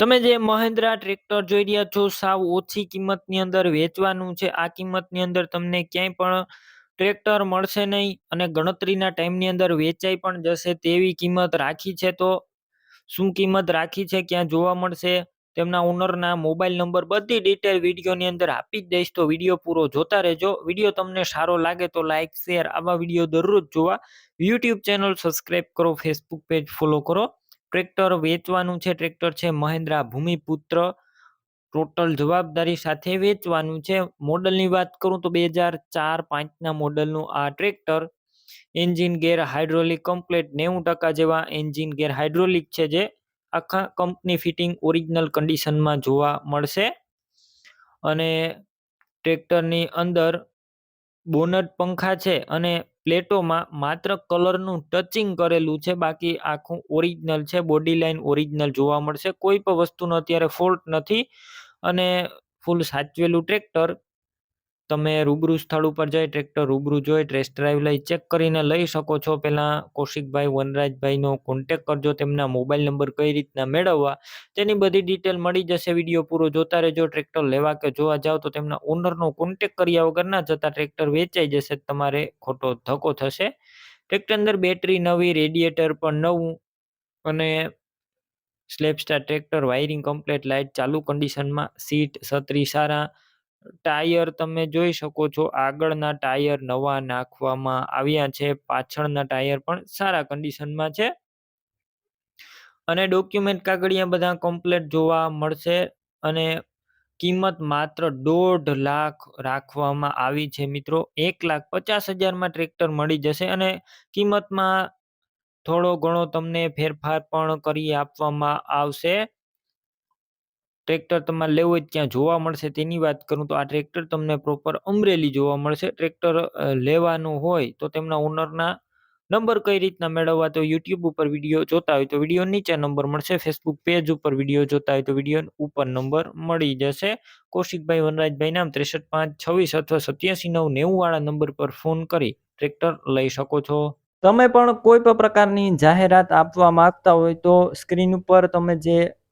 તમે જે મહેન્દ્રા ટ્રેક્ટર જોઈ રહ્યા છો, સાવ ઓછી કિંમતની અંદર વેચવાનું છે. આ કિંમતની અંદર તમને ક્યાંય પણ ટ્રેક્ટર મળશે નહીં અને ગણતરીના ટાઈમની અંદર વેચાઈ પણ જશે તેવી કિંમત રાખી છે તો શું કિંમત રાખી છે, ક્યાં જોવા મળશે? તેમના ઓનરના મોબાઈલ નંબર બધી ડિટેલ વિડીયોની અંદર આપી જ દઈશ. તો વીડિયો પૂરો જોતા રહેજો. વીડિયો તમને સારો લાગે તો લાઇક શેર આવા વીડિયો દરરોજ જોવા. યુટ્યુબ ચેનલ સબસ્ક્રાઈબ કરો, ફેસબુક પેજ ફોલો કરો. ટ્રેક્ટર વેચવાનું છે, ટ્રેક્ટર છે, મહેન્દ્રા ભૂમિપુત્ર, ટોટલ જવાબદારી સાથે વેચવાનું છે. મોડલની વાત કરું તો બે હજાર ચાર પાંચના મોડલનું આ tractor engine gear hydraulic, complete નેવું ટકા જેવા એન્જિન ગેર હાઇડ્રોલિક છે, જે આખા કંપની ફિટિંગ ઓરિજિનલ કન્ડિશનમાં જોવા મળશે. અને ટ્રેક્ટરની અંદર બોનટ પંખા છે અને પ્લેટોમાં માત્ર કલરનું ટચિંગ કરેલું છે, બાકી આખું ઓરિજિનલ છે, બોડી લાઇન ઓરિજિનલ જોવા મળશે. કોઈ પણ વસ્તુનો અત્યારે ફોલ્ટ નથી અને ફૂલ સાચવેલું ટ્રેક્ટર તમે રૂબરૂ સ્થળ ઉપર જઈ ટ્રેક્ટર રૂબરૂ જોઈ ટેસ્ટ ડ્રાઈવ લઈ ચેક કરીને લઈ શકો છો. પહેલાં કૌશિકભાઈ, વનરાજભાઈનો કોન્ટેક કરજો, તેમના મોબાઈલ નંબર કઈ રીતના મેળવવા, તેની બધી ડિટેલ મળી જશે. વીડિયો પૂરો જોતા રહેજો ટ્રેક્ટર લેવા કે જોવા જાઓ તો તેમના ઓનરનો કોન્ટેક કર્યા વગર ના જતા ટ્રેક્ટર વેચાઈ જશે, તમારે ખોટો ધક્કો થશે. ટ્રેક્ટર અંદર બેટરી નવી રેડિએટર પણ નવું અને સ્લેપસ્ટાર ટ્રેક્ટર વાયરિંગ કમ્પ્લેટ લાઇટ ચાલુ કન્ડિશનમાં સીટ છત્રી સારા ટાયર તમે જોઈ શકો છો, આગળના ટાયર નવા નાખવામાં આવ્યા છે, પાછળના ટાયર પણ સારા કન્ડિશનમાં છે. અને ડોક્યુમેન્ટ કાગળિયા બધા કમ્પ્લેટ જોવા મળશે અને કિંમત માત્ર દોઢ લાખ રાખવામાં આવી છે મિત્રો. એક લાખ પચાસ હજારમાં ટ્રેક્ટર મળી જશે અને કિંમતમાં થોડો ઘણો તમને ફેરફાર પણ કરી આપવામાં આવશે. ટ્રેક્ટર તમારે લેવું હોય ત્યાં જોવા મળશે. તેની વાત કરું તો આ ટ્રેક્ટર તમને પ્રોપર અમરેલી જોવા મળશે. ટ્રેક્ટર લેવાનું હોય તો તેમના ઓનરના નંબર કઈ રીતના મેળવવા તો યુટ્યુબ ઉપર વીડિયો જોતા હોય તો વીડિયો નીચે નંબર મળશે. ફેસબુક પેજ ઉપર વીડિયો જોતા હોય તો વીડિયો ઉપર નંબર મળી જશે. કૌશિકભાઈ વનરાજભાઈ નામ ત્રેસઠ પાંચ છવ્વીસ અથવા સત્યાસી નવ નેવું વાળા નંબર પર ફોન કરી ટ્રેક્ટર લઈ શકો છો. તમે પણ કોઈ પણ પ્રકારની જાહેરાત આપવા માંગતા હોય તો સ્ક્રીન ઉપર તમે જે